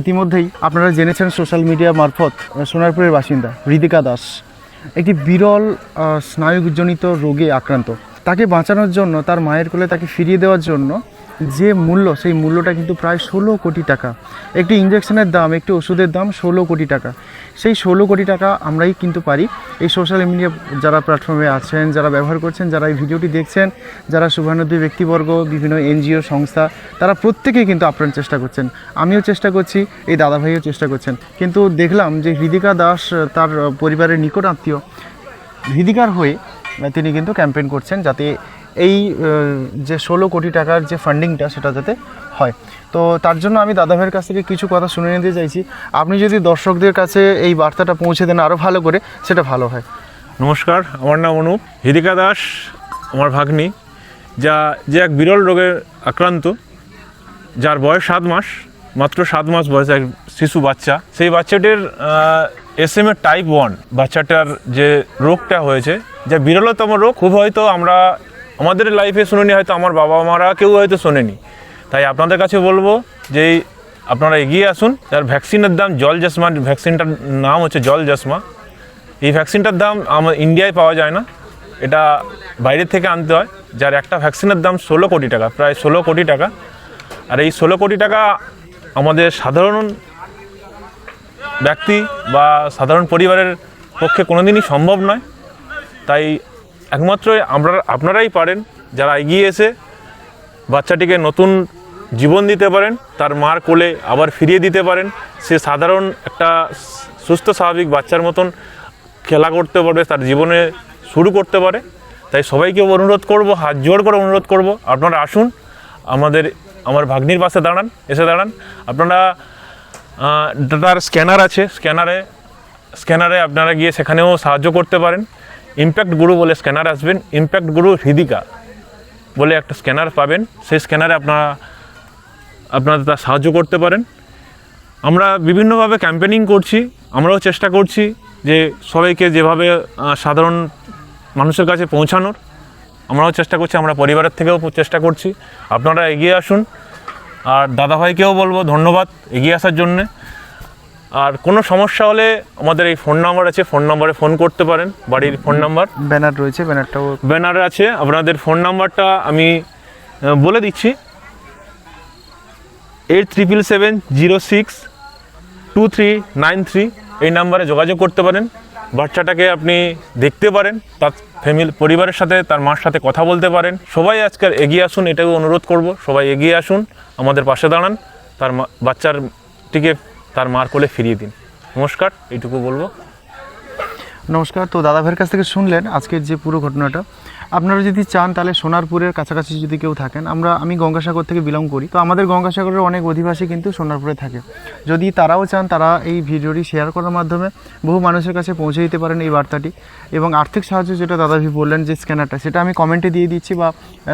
ইতিমধ্যেই আপনারা জেনেছেন সোশ্যাল মিডিয়া মারফত সোনারপুরের বাসিন্দা হৃদিকা দাস। একটি বিরল স্নায়ুজনিত রোগে আক্রান্ত। তাকে বাঁচানোর জন্য, তার মায়ের কোলে তাকে ফিরিয়ে দেওয়ার জন্য যে মূল্য, সেই মূল্যটা কিন্তু প্রায় ষোলো কোটি টাকা। একটি ইঞ্জেকশনের দাম, একটি ওষুধের দাম ষোলো কোটি টাকা। সেই ষোলো কোটি টাকা আমরাই কিন্তু পারি। এই সোশ্যাল মিডিয়া যারা প্ল্যাটফর্মে আছেন, যারা ব্যবহার করছেন, যারা এই ভিডিওটি দেখছেন, যারা শুভানুদ্দী ব্যক্তিবর্গ, বিভিন্ন এনজিও সংস্থা, তারা প্রত্যেকেই কিন্তু আপ্রাণ চেষ্টা করছেন। আমিও চেষ্টা করছি, এই দাদাভাইও চেষ্টা করছেন। কিন্তু দেখলাম যে হৃদিকা দাস, তার পরিবারের নিকট আত্মীয়, হৃদিকার হয়ে তিনি কিন্তু ক্যাম্পেইন করছেন যাতে এই যে ষোলো কোটি টাকার যে ফান্ডিংটা সেটা যাতে হয়। তো তার জন্য আমি দাদাভাইয়ের কাছ থেকে কিছু কথা শুনে নিতে চাইছি। আপনি যদি দর্শকদের কাছে এই বার্তাটা পৌঁছে দেন আরও ভালো করে, সেটা ভালো হয়। নমস্কার, আমার নাম অনুপ। হৃদিকা দাস, আমার ভাগ্নি, যা, যে এক বিরল রোগে আক্রান্ত, যার বয়স সাত মাস, মাত্র সাত মাস বয়স এক শিশু বাচ্চা। সেই বাচ্চাটির S M A type one বাচ্চাটার যে রোগটা হয়েছে, যা বিরলতম রোগ, খুব হয়তো আমরা আমাদের লাইফে শুনিনি, হয়তো আমার বাবা মারা কেউ হয়তো শোনেনি। তাই আপনাদের কাছে বলব যে, আপনারা এগিয়ে আসুন। যার ভ্যাকসিনের দাম, জল চশমা ভ্যাকসিনটার নাম হচ্ছে জল চশমা এই ভ্যাকসিনটার দাম আমার ইন্ডিয়ায় পাওয়া যায় না। এটা বাইরে থেকে আনতে হয়। যার একটা ভ্যাকসিনের দাম ষোলো কোটি টাকা, প্রায় ষোলো কোটি টাকা। আর এই ষোলো কোটি টাকা আমাদের সাধারণ ব্যক্তি বা সাধারণ পরিবারের পক্ষে কোনোদিনই সম্ভব নয়। তাই একমাত্র আমরা আপনারাই পারেন, যারা এগিয়ে এসে বাচ্চাটিকে নতুন জীবন দিতে পারেন, তার মার কোলে আবার ফিরিয়ে দিতে পারেন, সে সাধারণ একটা সুস্থ, স্বাভাবিক বাচ্চার মতন খেলা করতে পারবে, তার জীবনে শুরু করতে পারে। তাই সবাইকে অনুরোধ করব, হাত জোর করে অনুরোধ করব, আপনারা আসুন, আমাদের আমার ভাগ্নির পাশে দাঁড়ান, এসে দাঁড়ান। আপনারা তার স্ক্যানার আছে, স্ক্যানারে স্ক্যানারে আপনারা গিয়ে সেখানেও সাহায্য করতে পারেন। ইম্প্যাক্ট গুরু বলে স্ক্যানার আসবেন। ইম্প্যাক্ট গুরু হৃদিকা বলে একটা স্ক্যানার পাবেন। সেই স্ক্যানারে আপনারা আপনারা তার সাহায্য করতে পারেন। আমরা বিভিন্নভাবে ক্যাম্পেনিং করছি। আমরাও চেষ্টা করছি যে সবাইকে যেভাবে সাধারণ মানুষের কাছে পৌঁছানোর, আমরাও চেষ্টা করছি, আমরা পরিবারের থেকেও চেষ্টা করছি। আপনারা এগিয়ে আসুন। আর দাদাভাইকেও বলব ধন্যবাদ এগিয়ে আসার জন্যে। আর কোনো সমস্যা হলে আমাদের এই ফোন নাম্বার আছে ফোন নম্বরে ফোন করতে পারেন বাড়ির ফোন নাম্বার। ব্যানার রয়েছে ব্যানারটাও ব্যানার আছে আপনাদের ফোন নাম্বারটা আমি বলে দিচ্ছি। Eight triple seven zero six two three nine three এই নাম্বারে যোগাযোগ করতে পারেন। বাচ্চাটাকে আপনি দেখতে পারেন তার ফ্যামিলি পরিবারের সাথে তার মার সাথে কথা বলতে পারেন। সবাই আজকাল এগিয়ে আসুন এটাও অনুরোধ করব সবাই এগিয়ে আসুন আমাদের পাশে দাঁড়ান। তার মা- বাচ্চারটিকে তার মার কোলে ফিরিয়ে দিন। নমস্কার, এইটুকু বলব। নমস্কার, তো দাদাভাইয়ের কাছ থেকে শুনলেন আজকের যে পুরো ঘটনাটা। আপনারা যদি চান তাহলে সোনারপুরের কাছাকাছি যদি কেউ থাকেন, আমরা, আমি গঙ্গাসাগর থেকে বিলং করি। তো আমাদের গঙ্গাসাগরের অনেক অধিবাসী কিন্তু সোনারপুরে থাকে। যদি তারাও চান তারা এই ভিডিওটি শেয়ার করার মাধ্যমে বহু মানুষের কাছে পৌঁছে দিতে পারেন এই বার্তাটি। এবং আর্থিক সাহায্য যেটা দাদাভি বললেন যে স্ক্যানারটা সেটা আমি কমেন্টে দিয়ে দিচ্ছি বা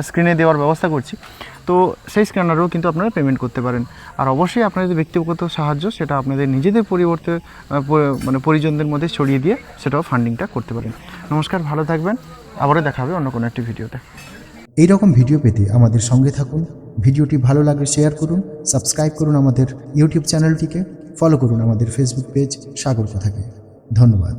স্ক্রিনে দেওয়ার ব্যবস্থা করছি। তো সেই স্ক্যানারেও কিন্তু আপনারা পেমেন্ট করতে পারেন। আর অবশ্যই আপনাদের ব্যক্তিগত সাহায্য, সেটা আপনাদের নিজেদের পরিবর্তে মানে পরিজনদের মধ্যে ছড়িয়ে দিয়ে সেটাও ফান্ডিংটা করতে পারেন। নমস্কার, ভালো থাকবেন। আবারও দেখা হবে অন্য কোনো একটি ভিডিওতে এই রকম ভিডিও পেতে আমাদের সঙ্গে থাকুন। ভিডিওটি ভালো লাগে শেয়ার করুন সাবস্ক্রাইব করুন আমাদের ইউটিউব চ্যানেলটিকে ফলো করুন আমাদের ফেসবুক পেজ সাগর কথাকে ধন্যবাদ।